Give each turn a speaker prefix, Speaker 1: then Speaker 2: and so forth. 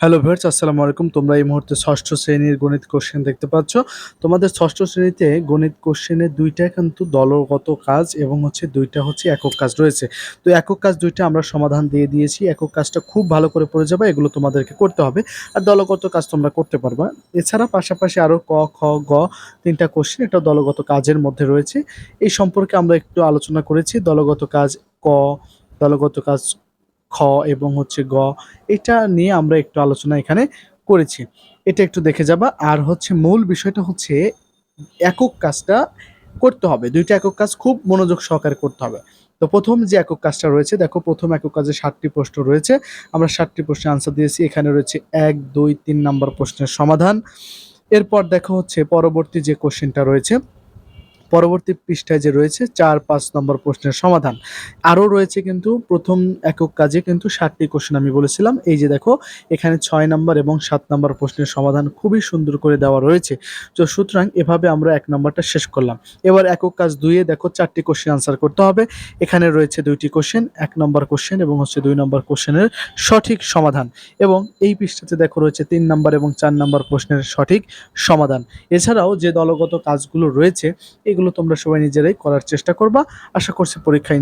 Speaker 1: Hello viewers আসসালামু আলাইকুম। তোমরা এই মুহূর্তে ষষ্ঠ শ্রেণির গণিত কোশ্চেন দেখতে পাচ্ছ। তোমাদের ষষ্ঠ শ্রেণীতে গণিত কোশ্চেনের দুইটা কিন্তু দলগত কাজ এবং হচ্ছে দুইটা হচ্ছে একক কাজ রয়েছে। তো একক কাজ দুইটা আমরা সমাধান দিয়ে দিয়েছি। একক কাজটা খুব ভালো করে পড়ে যাবে, এগুলো তোমাদেরকে করতে হবে। আর দলগত কাজ তোমরা করতে পারবা। এছাড়া পাশাপাশি আরও ক, খ, গ তিনটা কোশ্চেন এটা দলগত কাজের মধ্যে রয়েছে। এই সম্পর্কে আমরা একটু আলোচনা করেছি। দলগত কাজ ক, দলগত কাজ খ এবং হচ্ছে গ, এটা নিয়ে আমরা একটু আলোচনা এখানে করেছি। এটা একটু দেখে যাবা। আর হচ্ছে মূল বিষয়টা হচ্ছে একক কাজটা করতে হবে। দুইটা একক কাজ খুব মনোযোগ সহকারে করতে হবে। তো প্রথম যে একক কাজটা রয়েছে, দেখো প্রথম একক কাজে ষাটটি প্রশ্ন রয়েছে। আমরা ষাটটি প্রশ্নের আনসার দিয়েছি। এখানে রয়েছে এক, দুই, তিন নম্বর প্রশ্নের সমাধান। এরপর দেখো হচ্ছে পরবর্তী যে কোশ্চেনটা রয়েছে পরবর্তী পৃষ্ঠায় যে রয়েছে, চার পাঁচ নম্বর প্রশ্নের সমাধান। আরও রয়েছে কিন্তু প্রথম একক কাজে কিন্তু ষাটটি কোশ্চেন আমি বলেছিলাম। এই যে দেখো, এখানে ছয় নম্বর এবং সাত নম্বর প্রশ্নের সমাধান খুবই সুন্দর করে দেওয়া রয়েছে। তো সুতরাং এভাবে আমরা এক নম্বরটা শেষ করলাম। এবার একক কাজ দুইয়ে দেখো, চারটি কোশ্চেন আনসার করতে হবে। এখানে রয়েছে দুইটি কোশ্চেন এক নম্বর কোশ্চেন এবং হচ্ছে দুই নম্বর কোশ্চেনের সঠিক সমাধান। এবং এই পৃষ্ঠাতে দেখো রয়েছে তিন নম্বর এবং চার নম্বর প্রশ্নের সঠিক সমাধান। এছাড়াও যে দলগত কাজগুলো রয়েছে এগুলো তোমরা সবাই নিজেরাই করার চেষ্টা করবা। আশা করছি পরীক্ষায়